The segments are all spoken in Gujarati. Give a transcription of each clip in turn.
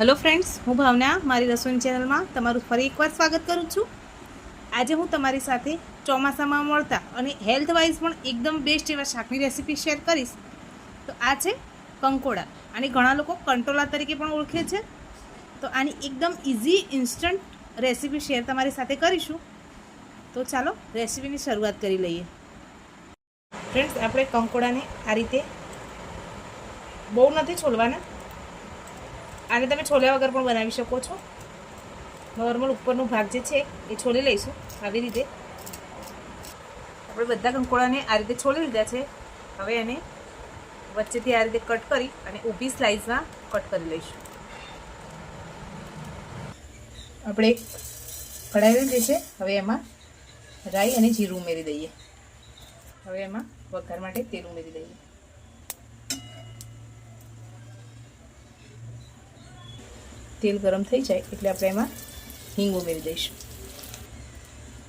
હેલો ફ્રેન્ડ્સ હું ભાવના, મારી રસોઈની ચેનલમાં તમારું ફરી એકવાર સ્વાગત કરું છું. આજે હું તમારી સાથે ચોમાસામાં મળતા અને હેલ્થ વાઇઝ પણ એકદમ બેસ્ટ એવા શાકની રેસીપી શેર કરીશ. તો આ છે કંકોડા. અને ઘણા લોકો કંટોલા તરીકે પણ ઓળખે છે. તો આની એકદમ ઇઝી ઇન્સ્ટન્ટ રેસીપી શેર તમારી સાથે કરીશું. તો ચાલો રેસીપીની શરૂઆત કરી લઈએ. ફ્રેન્ડ્સ આપણે કંકોડાને આ રીતે બહુ નથી છોલવાના. આને તમે છોલ્યા વગર પણ બનાવી શકો છો. નોર્મલ ઉપરનો ભાગ જે છે એ છોલી લઈશું આવી રીતે. આપણે બધા કંકોળાને આ રીતે છોલી લીધા છે. હવે એને વચ્ચેથી આ રીતે કટ કરી અને ઊભી સ્લાઇસમાં કટ કરી લઈશું. આપણે કઢાઈ લીધી છે. હવે એમાં રાઈ અને જીરું ઉમેરી દઈએ. હવે એમાં વઘાર માટે તેલ ઉમેરી દઈએ. તેલ ગરમ થઈ જાય એટલે આપણે એમાં હિંગ ઉમેરી દઈશું.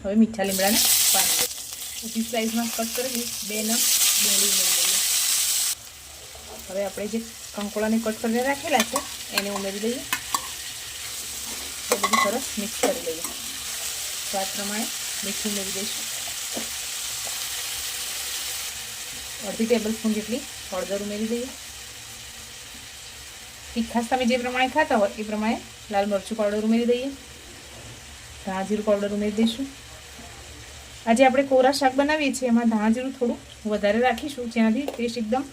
હવે મીઠા લીમડાને પાણી ઊભી સ્લાઇસમાં કટ કરીએ. બે નંગ ડુંગળી ઉમેરી દઈએ. હવે આપણે જે કંકોળાને કટ કરીને રાખેલા છે, એને ઉમેરી દઈએ. એ બધું સરસ મિક્સ કરી લઈએ. સ્વાદ પ્રમાણે મીઠું ઉમેરી દઈશું. અડધી ટેબલ સ્પૂન જેટલી હળદર ઉમેરી દઈએ. તીખાસ તમે જે પ્રમાણે ખાતા હોય એ પ્રમાણે લાલ મરચું પાવડર ઉમેરી દઈએ. ધાણા પાવડર ઉમેરી દઈશું. આજે આપણે કોરા શાક બનાવીએ છીએ, એમાં ધાણા થોડું વધારે રાખીશું, જેનાથી ટેસ્ટ એકદમ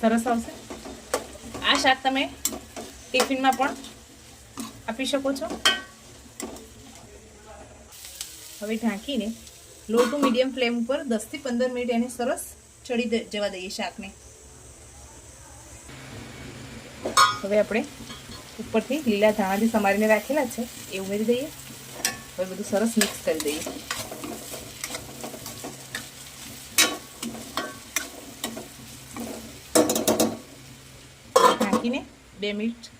સરસ આવશે. આ શાક તમે ટિફિનમાં પણ આપી શકો છો. હવે ઢાંકીને લો ટુ મીડિયમ ફ્લેમ ઉપર દસથી પંદર મિનિટ એને સરસ ચડી જવા દઈએ શાકને. હવે આપણે ઉપરથી લીલા ધાણા જે સમારીને રાખેલા છે, એ ઉમેરી દઈએ. હવે બધું સરસ મિક્સ કરી દઈએ. ઢાંકીને બે મિનિટ.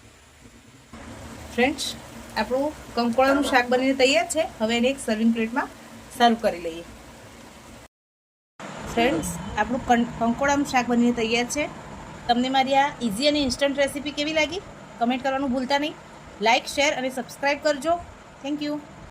ફ્રેન્ડ્સ આપણું કંકોડાનું શાક બનીને તૈયાર છે. હવે એને એક સર્વિંગ પ્લેટમાં સર્વ કરી લઈએ. ફ્રેન્ડ્સ આપણું કંકોડાનું શાક બનીને તૈયાર છે. તમને મારી આ ઇઝી અને ઇન્સ્ટન્ટ રેસીપી કેવી લાગી? કમેન્ટ કરવાનું ભૂલતા નહીં. લાઇક શેર અને સબસ્ક્રાઈબ કરજો. Thank you